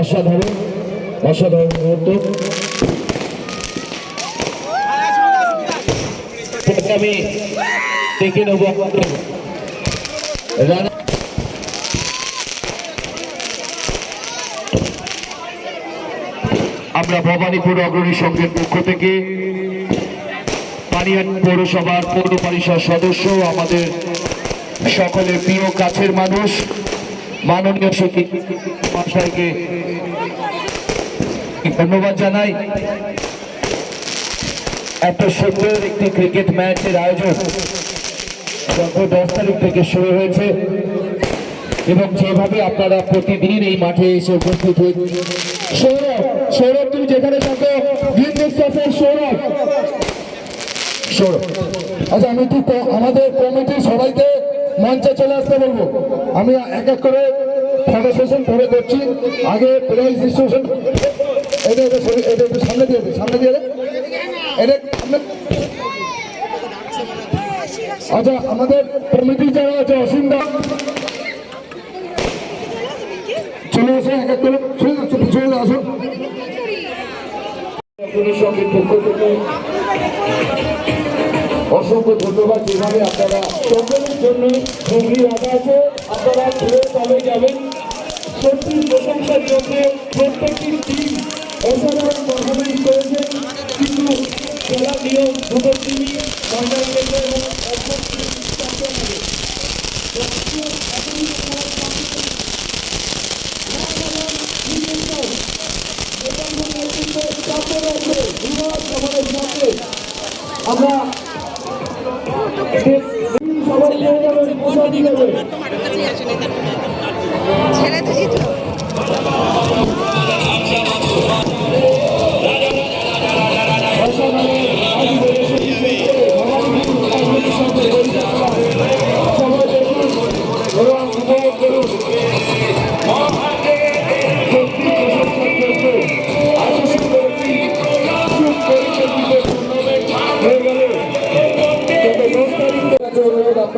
অসাধারণ অসাধারণ মুহূর্ত। আমি দেখে নেব রানা আমরা ভবানীপুর অগ্রণী সংঘের পক্ষ থেকে পানিহাট পৌরসভার পৌর পরিষদ সদস্য, আমাদের সকলের প্রিয় কাছের মানুষ, মাননীয় শিক্ষিত মহাশয়কে ধন্যবাদ জানাই। এত সুন্দর একটি ক্রিকেট ম্যাচের আয়োজন গত দশ তারিখ থেকে শুরু হয়েছে এবং যেভাবে আপনারা প্রতিদিন এই মাঠে এসে উপস্থিত হয়ে সৌরভ সৌরভ, তুমি যেখানে থাকো সৌরভ। আচ্ছা আমি একটু আমাদের কমিটির সবাইকে মঞ্চে চলে আসতে বলব। আমি এক এক করে ফটো সেশন পরে করছি। আগে প্রাইজ ডিস্ট্রিবিউশন এটা এটা এটা একটু সামনে দিয়ে দে, সামনে দিয়ে দে। এটা আচ্ছা আমাদের কমিটি যারা আছে অসীমদা চলে আসুন এক এক করে। চলে আসুন পক্ষ থেকে অসংখ্য ধন্যবাদ। যেভাবে আপনারা সকলের জন্য হুগলি রাখা আছে আপনারা ঘুরে তবে যাবেন সত্যি প্রশংসার যোগ্য প্রত্যেকটি টিম অসাধারণ পারফরমেন্স করেছে কিন্তু খেলার নিয়ম দুটো টিমই অপর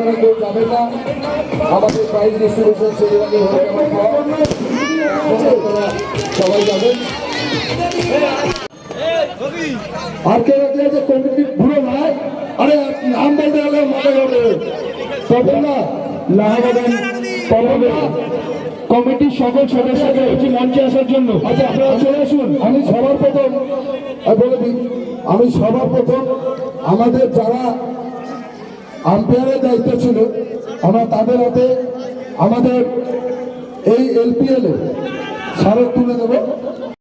আপনারা কেউ না। আমাদের প্রাইজ ডিস্ট্রিবিউশন সবাই যাবেন কমিটি আরে, নাম সকল সদস্যকে হচ্ছে মঞ্চে আসার জন্য। আচ্ছা আপনারা চলে আসুন। আমি সবার প্রথম বলে দিই, আমি সবার প্রথম, আমাদের যারা আম্পায়ারের দায়িত্ব ছিল আমরা তাদের হাতে আমাদের এই এলপিএল এ স্মারক তুলে দেবো।